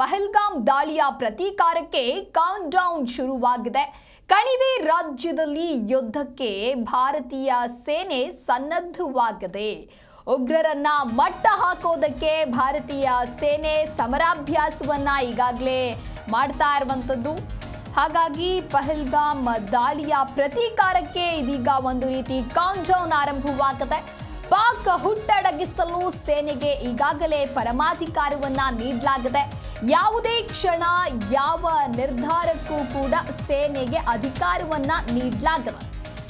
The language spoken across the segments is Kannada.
ಪಹಲ್ಗಾಮ್ ದಾಳಿಯ ಪ್ರತೀಕಾರಕ್ಕೆ ಕೌಂಟ್ ಡೌನ್ ಶುರುವಾಗಿದೆ. ಕಣಿವೆ ರಾಜ್ಯದಲ್ಲಿ ಯುದ್ಧಕ್ಕೆ ಭಾರತೀಯ ಸೇನೆ ಸನ್ನದ್ಧವಾಗಿದೆ. ಉಗ್ರರನ್ನ ಮಟ್ಟ ಹಾಕೋದಕ್ಕೆ ಭಾರತೀಯ ಸೇನೆ ಸಮರಾಭ್ಯಾಸವನ್ನ ಈಗಾಗಲೇ ಮಾಡ್ತಾ ಇರುವಂಥದ್ದು. ಹಾಗಾಗಿ ಪಹಲ್ಗಾಮ್ ದಾಳಿಯ ಪ್ರತೀಕಾರಕ್ಕೆ ಇದೀಗ ಒಂದು ರೀತಿ ಕೌಂಟ್ ಡೌನ್ ಆರಂಭವಾಗಿದೆ ಪಾಕ್ ಹುಟ್ಟಡಗಿಸಲು ಸೇನೆಗೆ ಈಗಾಗಲೇ ಪರಮಾಧಿಕಾರವನ್ನ ನೀಡಲಾಗಿದೆ. ಯಾವುದೇ ಕ್ಷಣ ಯಾವ ನಿರ್ಧಾರಕ್ಕೂ ಕೂಡ ಸೇನೆಗೆ ಅಧಿಕಾರವನ್ನ ನೀಡಲಾಗಿದೆ.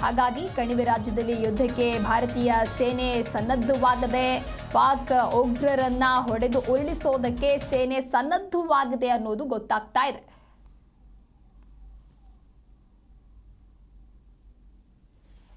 ಹಾಗಾಗಿ ಕಣಿವೆ ರಾಜ್ಯದಲ್ಲಿ ಯುದ್ಧಕ್ಕೆ ಭಾರತೀಯ ಸೇನೆ ಸನ್ನದ್ಧವಾಗದೆ, ಪಾಕ್ ಉಗ್ರರನ್ನ ಹೊಡೆದು ಉರುಳಿಸೋದಕ್ಕೆ ಸೇನೆ ಸನ್ನದ್ಧವಾಗಿದೆ ಅನ್ನೋದು ಗೊತ್ತಾಗ್ತಾ ಇದೆ.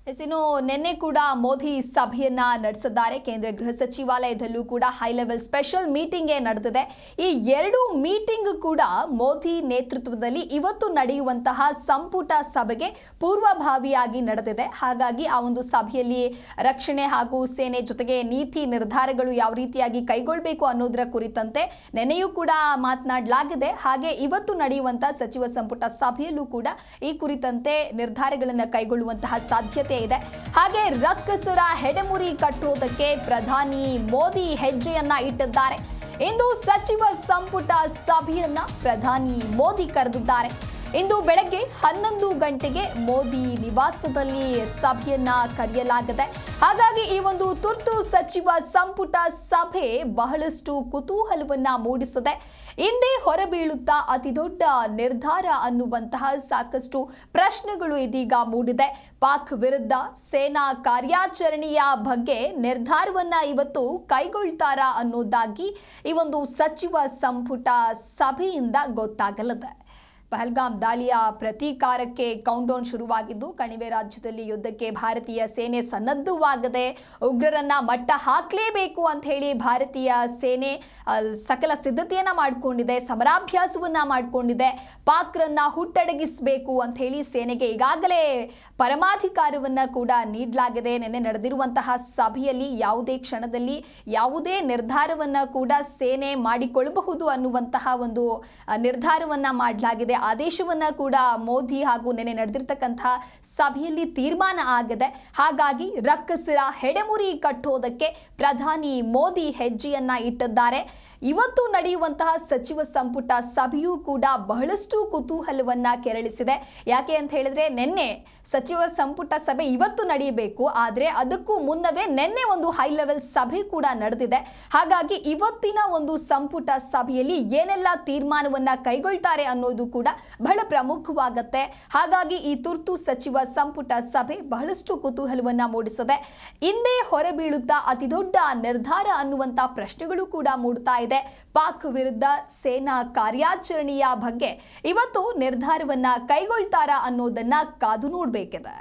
ಎಸ್, ಇನ್ನು ನಿನ್ನೆ ಕೂಡ ಮೋದಿ ಸಭೆಯನ್ನ ನಡೆಸಿದ್ದಾರೆ. ಕೇಂದ್ರ ಗೃಹ ಸಚಿವಾಲಯದಲ್ಲೂ ಕೂಡ ಹೈ ಲೆವೆಲ್ ಸ್ಪೆಷಲ್ ಮೀಟಿಂಗ್ ನಡೆದಿದೆ. ಈ ಎರಡು ಮೀಟಿಂಗ್ ಕೂಡ ಮೋದಿ ನೇತೃತ್ವದಲ್ಲಿ ಇವತ್ತು ನಡೆಯುವಂತಹ ಸಂಪುಟ ಸಭೆಗೆ ಪೂರ್ವಭಾವಿಯಾಗಿ ನಡೆದಿದೆ. ಹಾಗಾಗಿ ಆ ಒಂದು ಸಭೆಯಲ್ಲಿ ರಕ್ಷಣೆ ಹಾಗೂ ಸೇನೆ ಜೊತೆಗೆ ನೀತಿ ನಿರ್ಧಾರಗಳು ಯಾವ ರೀತಿಯಾಗಿ ಕೈಗೊಳ್ಳಬೇಕು ಅನ್ನೋದರ ಕುರಿತಂತೆ ನೆನೆಯೂ ಕೂಡ ಮಾತನಾಡಲಾಗಿದೆ. ಹಾಗೆ ಇವತ್ತು ನಡೆಯುವಂತಹ ಸಚಿವ ಸಂಪುಟ ಸಭೆಯಲ್ಲೂ ಕೂಡ ಈ ಕುರಿತಂತೆ ನಿರ್ಧಾರಗಳನ್ನು ಕೈಗೊಳ್ಳುವಂತಹ ಸಾಧ್ಯತೆ ಇದೆ. ಹಾಗೆ ರಕ್ಕಸರ ಹೆಡೆಮುರಿ ಕಟ್ಟುವುದಕ್ಕೆ ಪ್ರಧಾನಿ ಮೋದಿ ಹೆಜ್ಜೆಯನ್ನ ಇಟ್ಟಿದ್ದಾರೆ. ಇಂದು ಸಚಿವ ಸಂಪುಟ ಸಭೆಯನ್ನ ಪ್ರಧಾನಿ ಮೋದಿ ಕರೆದಿದ್ದಾರೆ. ಇಂದು ಬೆಳಗ್ಗೆ ಹನ್ನೊಂದು ಗಂಟೆಗೆ ಮೋದಿ ನಿವಾಸದಲ್ಲಿ ಸಭೆಯನ್ನ ಕರೆಯಲಾಗಿದೆ, ಹಾಗಾಗಿ ಈ ಒಂದು ತುರ್ತು ಸಚಿವ ಸಂಪುಟ ಸಭೆ ಬಹಳಷ್ಟು ಕುತೂಹಲವನ್ನ ಮೂಡಿಸಿದೆ, ಹಿಂದೆ ಹೊರಬೀಳುತ್ತಾ ಅತಿದೊಡ್ಡ ನಿರ್ಧಾರ ಅನ್ನುವಂತಹ ಸಾಕಷ್ಟು ಪ್ರಶ್ನೆಗಳು ಇದೀಗ ಮೂಡಿದೆ. ಪಾಕ್ ವಿರುದ್ಧ ಸೇನಾ ಕಾರ್ಯಾಚರಣೆಯ ಬಗ್ಗೆ ನಿರ್ಧಾರವನ್ನ ಇವತ್ತು ಕೈಗೊಳ್ತಾರಾ ಅನ್ನೋದಾಗಿ ಈ ಒಂದು ಸಚಿವ ಸಂಪುಟ ಸಭೆಯಿಂದ ಗೊತ್ತಾಗಲಿದೆ. ಪಹಲ್ಗಾಮ್ ದಾಳಿಯ ಪ್ರತೀಕಾರಕ್ಕೆ ಕೌಂಟೌನ್ ಶುರುವಾಗಿದ್ದು, ಕಣಿವೆ ರಾಜ್ಯದಲ್ಲಿ ಯುದ್ಧಕ್ಕೆ ಭಾರತೀಯ ಸೇನೆ ಸನ್ನದ್ಧವಾಗದೆ ಉಗ್ರರನ್ನ ಮಟ್ಟ ಹಾಕಲೇಬೇಕು ಅಂತ ಹೇಳಿ ಭಾರತೀಯ ಸೇನೆ ಸಕಲ ಸಿದ್ಧತೆಯನ್ನ ಮಾಡಿಕೊಂಡಿದೆ, ಸಮರಾಭ್ಯಾಸವನ್ನ ಮಾಡಿಕೊಂಡಿದೆ. ಪಾಕ್ರನ್ನ ಹುಟ್ಟಡಗಿಸಬೇಕು ಅಂತ ಹೇಳಿ ಸೇನೆಗೆ ಈಗಾಗಲೇ ಪರಮಾಧಿಕಾರವನ್ನ ಕೂಡ ನೀಡಲಾಗಿದೆ. ನಿನ್ನೆ ನಡೆದಿರುವಂತಹ ಸಭೆಯಲ್ಲಿ ಯಾವುದೇ ಕ್ಷಣದಲ್ಲಿ ಯಾವುದೇ ನಿರ್ಧಾರವನ್ನ ಕೂಡ ಸೇನೆ ಮಾಡಿಕೊಳ್ಳಬಹುದು ಅನ್ನುವಂತಹ ಒಂದು ನಿರ್ಧಾರವನ್ನ ಮಾಡಲಾಗಿದೆ. ಆದೇಶವನ್ನ ಕೂಡ ಮೋದಿ ಹಾಗೂ ನೆನೆ ನಡೆದಿರ್ತಕ್ಕಂತಹ ಸಭೆಯಲ್ಲಿ ತೀರ್ಮಾನ ಆಗಿದೆ. ಹಾಗಾಗಿ ರಕ್ಕಸರ ಹೆಡೆಮುರಿ ಕಟ್ಟೋದಕ್ಕೆ ಪ್ರಧಾನಿ ಮೋದಿ ಹೆಜ್ಜೆಯನ್ನ ಇಟ್ಟಿದ್ದಾರೆ. ಇವತ್ತು ನಡೆಯುವಂತಹ ಸಚಿವ ಸಂಪುಟ ಸಭೆಯೂ ಕೂಡ ಬಹಳಷ್ಟು ಕುತೂಹಲವನ್ನ ಕೆರಳಿಸಿದೆ. ಯಾಕೆ ಅಂತ ಹೇಳಿದ್ರೆ, ನಿನ್ನೆ ಸಚಿವ ಸಂಪುಟ ಸಭೆ ಇವತ್ತು ನಡೆಯಬೇಕು, ಆದರೆ ಅದಕ್ಕೂ ಮುನ್ನವೇ ನಿನ್ನೆ ಒಂದು ಹೈ ಲೆವೆಲ್ ಸಭೆ ಕೂಡ ನಡೆದಿದೆ. ಹಾಗಾಗಿ ಇವತ್ತಿನ ಒಂದು ಸಂಪುಟ ಸಭೆಯಲ್ಲಿ ಏನೆಲ್ಲ ತೀರ್ಮಾನವನ್ನ ಕೈಗೊಳ್ತಾರೆ ಅನ್ನೋದು ಕೂಡ ಬಹಳ ಪ್ರಮುಖವಾಗತ್ತೆ. ಹಾಗಾಗಿ ಈ ತುರ್ತು ಸಚಿವ ಸಂಪುಟ ಸಭೆ ಬಹಳಷ್ಟು ಕುತೂಹಲವನ್ನ ಮೂಡಿಸಿದೆ ಹಿಂದೆ ಹೊರಬೀಳುತ್ತಾ ಅತಿದೊಡ್ಡ ನಿರ್ಧಾರ ಅನ್ನುವಂತ ಪ್ರಶ್ನೆಗಳು ಕೂಡ ಮೂಡ್ತಾ ಇದೆ. ಪಾಕ್ ವಿರುದ್ಧ ಸೇನಾ ಕಾರ್ಯಾಚರಣೆಯ ಬಗ್ಗೆ ಇವತ್ತು ನಿರ್ಧಾರವನ್ನ ಕೈಗೊಳ್ತಾರಾ ಅನ್ನೋದನ್ನ ಕಾದು ನೋಡಬೇಕಿದೆ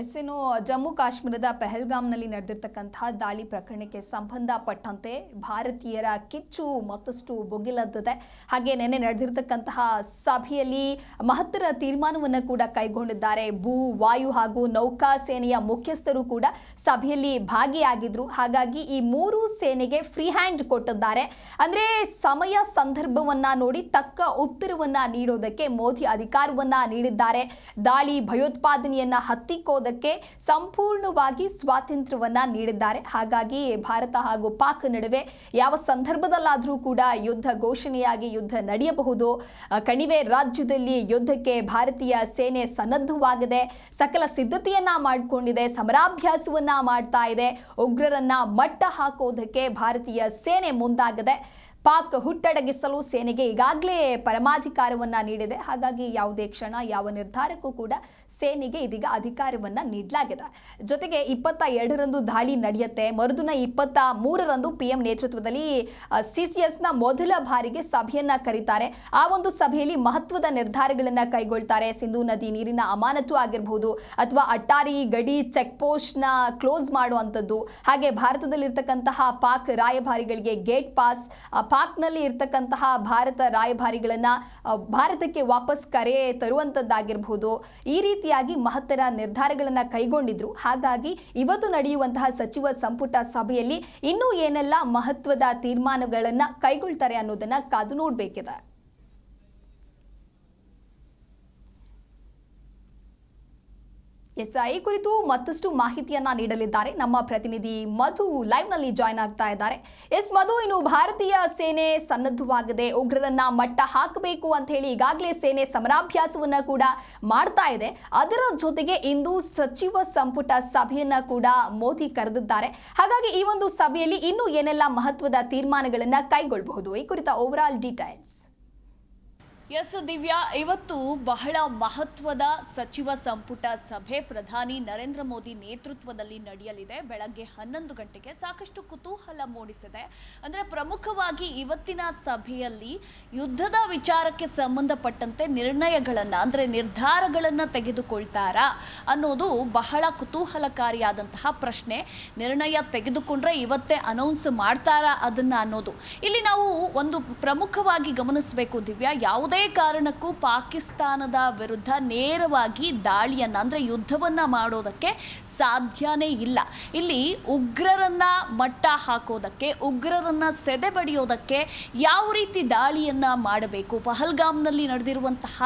ಎಸ್ ಏನು ಜಮ್ಮು ಕಾಶ್ಮೀರದ ಪೆಹಲ್ಗಾಮ್ನಲ್ಲಿ ನಡೆದಿರ್ತಕ್ಕಂಥ ದಾಳಿ ಪ್ರಕರಣಕ್ಕೆ ಸಂಬಂಧಪಟ್ಟಂತೆ ಭಾರತೀಯರ ಕಿಚ್ಚು ಮತ್ತಷ್ಟು ಬೊಗಿಲದ್ದಿದೆ. ಹಾಗೆ ನೆನ್ನೆ ನಡೆದಿರ್ತಕ್ಕಂತಹ ಸಭೆಯಲ್ಲಿ ಮಹತ್ತರ ತೀರ್ಮಾನವನ್ನು ಕೂಡ ಕೈಗೊಂಡಿದ್ದಾರೆ. ಭೂ, ವಾಯು ಹಾಗೂ ನೌಕಾ ಸೇನೆಯ ಮುಖ್ಯಸ್ಥರು ಕೂಡ ಸಭೆಯಲ್ಲಿ ಭಾಗಿಯಾಗಿದ್ರು. ಹಾಗಾಗಿ ಈ ಮೂರು ಸೇನೆಗೆ ಫ್ರೀ ಹ್ಯಾಂಡ್ ಕೊಟ್ಟಿದ್ದಾರೆ. ಅಂದರೆ ಸಮಯ ಸಂದರ್ಭವನ್ನ ನೋಡಿ ತಕ್ಕ ಉತ್ತರವನ್ನ ನೀಡೋದಕ್ಕೆ ಮೋದಿ ಅಧಿಕಾರವನ್ನ ನೀಡಿದ್ದಾರೆ. ದಾಳಿ ಭಯೋತ್ಪಾದನೆಯನ್ನ ಹತ್ತಿಕ್ಕೋದಕ್ಕೆ ಸಂಪೂರ್ಣವಾಗಿ ಸ್ವಾತಂತ್ರ್ಯವನ್ನ ನೀಡಿದ್ದಾರೆ. ಹಾಗಾಗಿ ಭಾರತ ಹಾಗೂ ಪಾಕ್ ನಡುವೆ ಯಾವ ಸಂದರ್ಭದಲ್ಲಾದರೂ ಕೂಡ ಯುದ್ಧ ಘೋಷಣೆಯಾಗಿ ಯುದ್ಧ ನಡೆಯಬಹುದು. ಕಣಿವೆ ರಾಜ್ಯದಲ್ಲಿ ಯುದ್ಧಕ್ಕೆ ಭಾರತೀಯ ಸೇನೆ ಸನ್ನದ್ಧವಾಗಿದೆ. ಸಕಲ ಸಿದ್ಧತೆಯನ್ನ ಮಾಡಿಕೊಂಡಿದೆ, ಸಮರಾಭ್ಯಾಸವನ್ನ ಮಾಡ್ತಾ ಇದೆ. ಉಗ್ರರನ್ನ ಮಟ್ಟ ಹಾಕೋದಕ್ಕೆ ಭಾರತೀಯ ಸೇನೆ ಮುಂದಾಗಿದೆ. ಪಾಕ್ ಹುಟ್ಟಡಗಿಸಲು ಸೇನೆಗೆ ಈಗಾಗಲೇ ಪರಮಾಧಿಕಾರವನ್ನ ನೀಡಿದೆ. ಹಾಗಾಗಿ ಯಾವುದೇ ಕ್ಷಣ, ಯಾವ ನಿರ್ಧಾರಕ್ಕೂ ಕೂಡ ಸೇನೆಗೆ ಇದೀಗ ಅಧಿಕಾರವನ್ನ ನೀಡಲಾಗಿದೆ. ಜೊತೆಗೆ ಇಪ್ಪತ್ತ ಎರಡರಂದು ದಾಳಿ ನಡೆಯುತ್ತೆ. ಮರುದಿನ ಇಪ್ಪತ್ತ ಮೂರರಂದು ಪಿ ಎಂ ನೇತೃತ್ವದಲ್ಲಿ ಸಿಸಿಎಸ್ನ ಮೊದಲ ಬಾರಿಗೆ ಸಭೆಯನ್ನ ಕರೀತಾರೆ. ಆ ಒಂದು ಸಭೆಯಲ್ಲಿ ಮಹತ್ವದ ನಿರ್ಧಾರಗಳನ್ನ ಕೈಗೊಳ್ತಾರೆ. ಸಿಂಧೂ ನದಿ ನೀರಿನ ಅಮಾನತು ಆಗಿರಬಹುದು ಅಥವಾ ಅಟ್ಟಾರಿ ಗಡಿ ಚೆಕ್ ಪೋಸ್ಟ್ನ ಕ್ಲೋಸ್ ಮಾಡುವಂಥದ್ದು. ಹಾಗೆ ಭಾರತದಲ್ಲಿರ್ತಕ್ಕಂತಹ ಪಾಕ್ ರಾಯಭಾರಿಗಳಿಗೆ ಗೇಟ್ ಪಾಸ್ ಪಾಕ್ನಲ್ಲಿ ಇರ್ತಕ್ಕಂತಹ ಭಾರತ ರಾಯಭಾರಿಗಳನ್ನ ಭಾರತಕ್ಕೆ ವಾಪಸ್ ಕರೆ ತರುವಂಥದ್ದಾಗಿರ್ಬೋದು ಈ ರೀತಿಯಾಗಿ ಮಹತ್ತರ ನಿರ್ಧಾರಗಳನ್ನು ಕೈಗೊಂಡಿದ್ರು. ಹಾಗಾಗಿ ಇವತ್ತು ನಡೆಯುವಂತಹ ಸಚಿವ ಸಂಪುಟ ಸಭೆಯಲ್ಲಿ ಇನ್ನೂ ಏನೆಲ್ಲ ಮಹತ್ವದ ತೀರ್ಮಾನಗಳನ್ನು ಕೈಗೊಳ್ತಾರೆ ಅನ್ನೋದನ್ನ ಕಾದು ನೋಡಬೇಕಿದೆ. ಎಸ್ ಈ ಕುರಿತು ಮತ್ತಷ್ಟು ಮಾಹಿತಿಯನ್ನ ನೀಡಲಿದ್ದಾರೆ. ನಮ್ಮ ಪ್ರತಿನಿಧಿ ಮಧು ಲೈವ್ನಲ್ಲಿ ಜಾಯ್ನ್ ಆಗ್ತಾ ಇದ್ದಾರೆ. ಎಸ್ ಮಧು, ಇನ್ನು ಭಾರತೀಯ ಸೇನೆ ಸನ್ನದ್ಧವಾಗಿದೆ. ಉಗ್ರರನ್ನ ಮಟ್ಟ ಹಾಕಬೇಕು ಅಂತ ಹೇಳಿ ಈಗಾಗಲೇ ಸೇನೆ ಸಮರಾಭ್ಯಾಸವನ್ನ ಕೂಡ ಮಾಡ್ತಾ ಇದೆ. ಅದರ ಜೊತೆಗೆ ಇಂದು ಸಚಿವ ಸಂಪುಟ ಸಭೆಯನ್ನ ಕೂಡ ಮೋದಿ ಕರೆದಿದ್ದಾರೆ. ಹಾಗಾಗಿ ಈ ಒಂದು ಸಭೆಯಲ್ಲಿ ಇನ್ನೂ ಏನೆಲ್ಲ ಮಹತ್ವದ ತೀರ್ಮಾನಗಳನ್ನ ಕೈಗೊಳ್ಳಬಹುದು ಈ ಕುರಿತ ಓವರ್ ಡೀಟೇಲ್ಸ್ ಎಸ್, ದಿವ್ಯಾ, ಇವತ್ತು ಬಹಳ ಮಹತ್ವದ ಸಚಿವ ಸಂಪುಟ ಸಭೆ ಪ್ರಧಾನಿ ನರೇಂದ್ರ ಮೋದಿ ನೇತೃತ್ವದಲ್ಲಿ ನಡೆಯಲಿದೆ. ಬೆಳಗ್ಗೆ ಹನ್ನೊಂದು ಗಂಟೆಗೆ ಸಾಕಷ್ಟು ಕುತೂಹಲ ಮೂಡಿಸಿದೆ. ಅಂದರೆ ಪ್ರಮುಖವಾಗಿ ಇವತ್ತಿನ ಸಭೆಯಲ್ಲಿ ಯುದ್ಧದ ವಿಚಾರಕ್ಕೆ ಸಂಬಂಧಪಟ್ಟಂತೆ ನಿರ್ಣಯಗಳನ್ನು, ಅಂದರೆ ನಿರ್ಧಾರಗಳನ್ನು ತೆಗೆದುಕೊಳ್ತಾರಾ ಅನ್ನೋದು ಬಹಳ ಕುತೂಹಲಕಾರಿಯಾದಂತಹ ಪ್ರಶ್ನೆ. ನಿರ್ಣಯ ತೆಗೆದುಕೊಂಡ್ರೆ ಇವತ್ತೇ ಅನೌನ್ಸ್ ಮಾಡ್ತಾರಾ ಅದನ್ನು ಅನ್ನೋದು. ಇಲ್ಲಿ ನಾವು ಒಂದು ಪ್ರಮುಖವಾಗಿ ಗಮನಿಸಬೇಕು ದಿವ್ಯಾ, ಯಾವುದೇ ಕಾರಣಕ್ಕೂ ಪಾಕಿಸ್ತಾನದ ವಿರುದ್ಧ ನೇರವಾಗಿ ದಾಳಿಯನ್ನು, ಅಂದರೆ ಯುದ್ಧವನ್ನು ಮಾಡೋದಕ್ಕೆ ಸಾಧ್ಯನೇ ಇಲ್ಲ. ಇಲ್ಲಿ ಉಗ್ರರನ್ನ ಮಟ್ಟ ಹಾಕೋದಕ್ಕೆ, ಉಗ್ರರನ್ನು ಸೆದೆಬಡಿಯೋದಕ್ಕೆ ಯಾವ ರೀತಿ ದಾಳಿಯನ್ನು ಮಾಡಬೇಕು? ಪಹಲ್ಗಾಮ್ನಲ್ಲಿ ನಡೆದಿರುವಂತಹ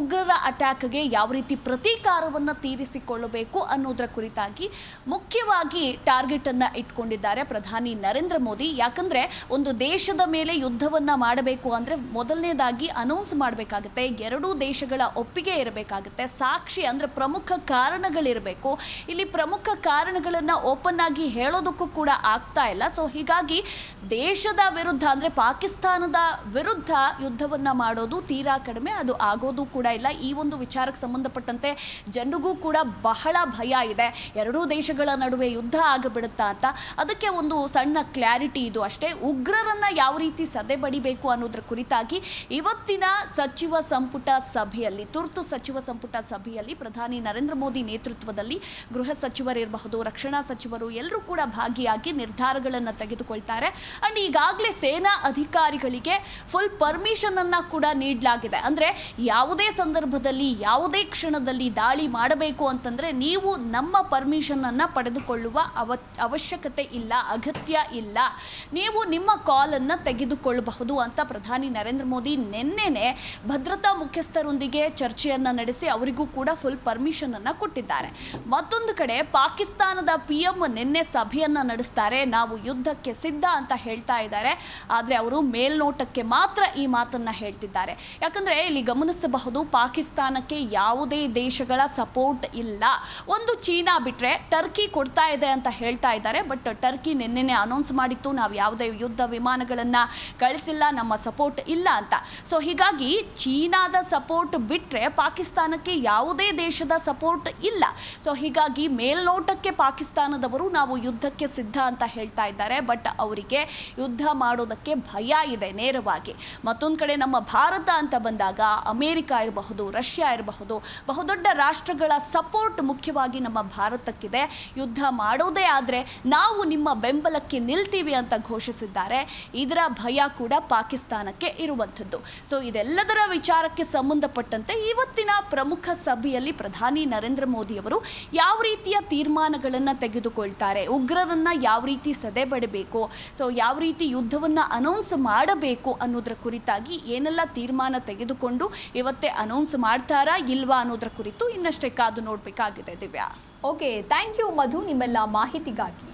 ಉಗ್ರರ ಅಟ್ಯಾಕ್ಗೆ ಯಾವ ರೀತಿ ಪ್ರತೀಕಾರವನ್ನು ತೀರಿಸಿಕೊಳ್ಳಬೇಕು ಅನ್ನೋದರ ಕುರಿತಾಗಿ ಮುಖ್ಯವಾಗಿ ಟಾರ್ಗೆಟನ್ನು ಇಟ್ಕೊಂಡಿದ್ದಾರೆ ಪ್ರಧಾನಿ ನರೇಂದ್ರ ಮೋದಿ. ಯಾಕಂದರೆ ಒಂದು ದೇಶದ ಮೇಲೆ ಯುದ್ಧವನ್ನು ಮಾಡಬೇಕು ಅಂದರೆ ಮೊದಲನೇದಾಗಿ ಅನೌನ್ಸ್ ಮಾಡಬೇಕಾಗುತ್ತೆ, ಎರಡೂ ದೇಶಗಳ ಒಪ್ಪಿಗೆ ಇರಬೇಕಾಗುತ್ತೆ, ಸಾಕ್ಷಿ ಅಂದರೆ ಪ್ರಮುಖ ಕಾರಣಗಳಿರಬೇಕು. ಇಲ್ಲಿ ಪ್ರಮುಖ ಕಾರಣಗಳನ್ನು ಓಪನ್ ಆಗಿ ಹೇಳೋದಕ್ಕೂ ಕೂಡ ಆಗ್ತಾ ಇಲ್ಲ. ಸೊ ಹೀಗಾಗಿ ದೇಶದ ವಿರುದ್ಧ ಅಂದರೆ ಪಾಕಿಸ್ತಾನದ ವಿರುದ್ಧ ಯುದ್ಧವನ್ನು ಮಾಡೋದು ತೀರಾ ಕಡಿಮೆ, ಅದು ಆಗೋದು ಕೂಡ ಇಲ್ಲ. ಈ ಒಂದು ವಿಚಾರಕ್ಕೆ ಸಂಬಂಧಪಟ್ಟಂತೆ ಜನರಿಗೂ ಕೂಡ ಬಹಳ ಭಯ ಇದೆ. ಎರಡೂ ದೇಶಗಳ ನಡುವೆ ಯುದ್ಧ ಆಗಬಿಡುತ್ತಾ ಅಂತ. ಅದಕ್ಕೆ ಒಂದು ಸಣ್ಣ ಕ್ಲಾರಿಟಿ ಇದು ಅಷ್ಟೇ. ಉಗ್ರರನ್ನ ಯಾವ ರೀತಿ ಸದೆ ಬಡಿಬೇಕು ಅನ್ನೋದ್ರ ಕುರಿತಾಗಿ ಇವತ್ತಿನ ಸಚಿವ ಸಂಪುಟ ಸಭೆಯಲ್ಲಿ, ತುರ್ತು ಸಚಿವ ಸಂಪುಟ ಸಭೆಯಲ್ಲಿ ಪ್ರಧಾನಿ ನರೇಂದ್ರ ಮೋದಿ ನೇತೃತ್ವದಲ್ಲಿ ಗೃಹ ಸಚಿವರಿರಬಹುದು, ರಕ್ಷಣಾ ಸಚಿವರು ಎಲ್ಲರೂ ಕೂಡ ಭಾಗಿಯಾಗಿ ನಿರ್ಧಾರಗಳನ್ನು ತೆಗೆದುಕೊಳ್ತಾರೆ. ಅಂಡ್ ಈಗಾಗಲೇ ಸೇನಾ ಅಧಿಕಾರಿಗಳಿಗೆ ಫುಲ್ ಪರ್ಮಿಷನ್ ಅನ್ನ ಕೂಡ ನೀಡಲಾಗಿದೆ. ಅಂದ್ರೆ ಯಾವುದೇ ಸಂದರ್ಭದಲ್ಲಿ, ಯಾವುದೇ ಕ್ಷಣದಲ್ಲಿ ದಾಳಿ ಮಾಡಬೇಕು ಅಂತಂದ್ರೆ ನೀವು ನಮ್ಮ ಪರ್ಮಿಷನ್ ಅನ್ನ ಪಡೆದುಕೊಳ್ಳುವ ಅವ ಅವಶ್ಯಕತೆ ಇಲ್ಲ, ಅಗತ್ಯ ಇಲ್ಲ. ನೀವು ನಿಮ್ಮ ಕಾಲ್ ಅನ್ನ ತೆಗೆದುಕೊಳ್ಳಬಹುದು ಅಂತ ಪ್ರಧಾನಿ ನರೇಂದ್ರ ಮೋದಿ ನಿನ್ನೆನೆ ಭದ್ರತಾ ಮುಖ್ಯಸ್ಥರೊಂದಿಗೆ ಚರ್ಚೆಯನ್ನ ನಡೆಸಿ ಅವರಿಗೂ ಕೂಡ ಫುಲ್ ಪರ್ಮಿಷನ್ ಅನ್ನು ಕೊಟ್ಟಿದ್ದಾರೆ. ಮತ್ತೊಂದು ಕಡೆ ಪಾಕಿಸ್ತಾನದ ಪಿ ಎಂ ನಿನ್ನೆ ಸಭೆಯನ್ನ ನಡೆಸ್ತಾರೆ. ನಾವು ಯುದ್ಧಕ್ಕೆ ಸಿದ್ಧ ಅಂತ ಹೇಳ್ತಾ ಇದ್ದಾರೆ. ಆದರೆ ಅವರು ಮೇಲ್ನೋಟಕ್ಕೆ ಮಾತ್ರ ಈ ಮಾತನ್ನ ಹೇಳ್ತಿದ್ದಾರೆ. ಯಾಕಂದ್ರೆ ಇಲ್ಲಿ ಗಮನಿಸಬಹುದು ಪಾಕಿಸ್ತಾನಕ್ಕೆ ಯಾವುದೇ ದೇಶಗಳ ಸಪೋರ್ಟ್ ಇಲ್ಲ. ಒಂದು ಚೀನಾ ಬಿಟ್ರೆ ಟರ್ಕಿ ಕೊಡ್ತಾ ಇದೆ ಅಂತ ಹೇಳ್ತಾ ಇದ್ದಾರೆ. ಬಟ್ ಟರ್ಕಿ ನಿನ್ನೆನೆ ಅನೌನ್ಸ್ ಮಾಡಿತ್ತು, ನಾವು ಯಾವುದೇ ಯುದ್ಧ ವಿಮಾನಗಳನ್ನ ಕಳಿಸಿಲ್ಲ, ನಮ್ಮ ಸಪೋರ್ಟ್ ಇಲ್ಲ ಅಂತ. ಸೊ ಹೀಗಾಗಿ ಚೀನಾದ ಸಪೋರ್ಟ್ ಬಿಟ್ಟರೆ ಪಾಕಿಸ್ತಾನಕ್ಕೆ ಯಾವುದೇ ದೇಶದ ಸಪೋರ್ಟ್ ಇಲ್ಲ. ಸೊ ಹೀಗಾಗಿ ಮೇಲ್ನೋಟಕ್ಕೆ ಪಾಕಿಸ್ತಾನದವರು ನಾವು ಯುದ್ಧಕ್ಕೆ ಸಿದ್ಧ ಅಂತ ಹೇಳ್ತಾ ಇದ್ದಾರೆ. ಬಟ್ ಅವರಿಗೆ ಯುದ್ಧ ಮಾಡೋದಕ್ಕೆ ಭಯ ಇದೆ ನೇರವಾಗಿ. ಮತ್ತೊಂದು ಕಡೆ ನಮ್ಮ ಭಾರತ ಅಂತ ಬಂದಾಗ ಅಮೇರಿಕ ಇರಬಹುದು, ರಷ್ಯಾ ಇರಬಹುದು, ಬಹುದೊಡ್ಡ ರಾಷ್ಟ್ರಗಳ ಸಪೋರ್ಟ್ ಮುಖ್ಯವಾಗಿ ನಮ್ಮ ಭಾರತಕ್ಕಿದೆ. ಯುದ್ಧ ಮಾಡೋದೇ ಆದರೆ ನಾವು ನಿಮ್ಮ ಬೆಂಬಲಕ್ಕೆ ನಿಲ್ತೀವಿ ಅಂತ ಘೋಷಿಸಿದ್ದಾರೆ. ಇದರ ಭಯ ಕೂಡ ಪಾಕಿಸ್ತಾನಕ್ಕೆ ಇರುವಂಥದ್ದು. ಸೊ ಇದೆಲ್ಲದರ ವಿಚಾರಕ್ಕೆ ಸಂಬಂಧಪಟ್ಟಂತೆ ಇವತ್ತಿನ ಪ್ರಮುಖ ಸಭೆಯಲ್ಲಿ ಪ್ರಧಾನಿ ನರೇಂದ್ರ ಮೋದಿಯವರು ಯಾವ ರೀತಿಯ ತೀರ್ಮಾನಗಳನ್ನು ತೆಗೆದುಕೊಳ್ತಾರೆ? ಉಗ್ರರನ್ನ ಯಾವ ರೀತಿ ಸದೆಬಡಬೇಕು ಸೊ ಯಾವ ರೀತಿ ಯುದ್ಧವನ್ನ ಅನೌನ್ಸ್ ಮಾಡಬೇಕು ಅನ್ನೋದ್ರ ಕುರಿತಾಗಿ ಏನೆಲ್ಲ ತೀರ್ಮಾನ ತೆಗೆದುಕೊಂಡು ಇವತ್ತೇ ಅನೌನ್ಸ್ ಮಾಡ್ತಾರಾ ಇಲ್ವಾ ಅನ್ನೋದ್ರ ಕುರಿತು ಇನ್ನಷ್ಟೇ ಕಾದು ನೋಡಬೇಕಾಗಿದೆ Divya. Okay thank you Madhu, ನಿಮ್ಮೆಲ್ಲ ಮಾಹಿತಿಗಾಗಿ.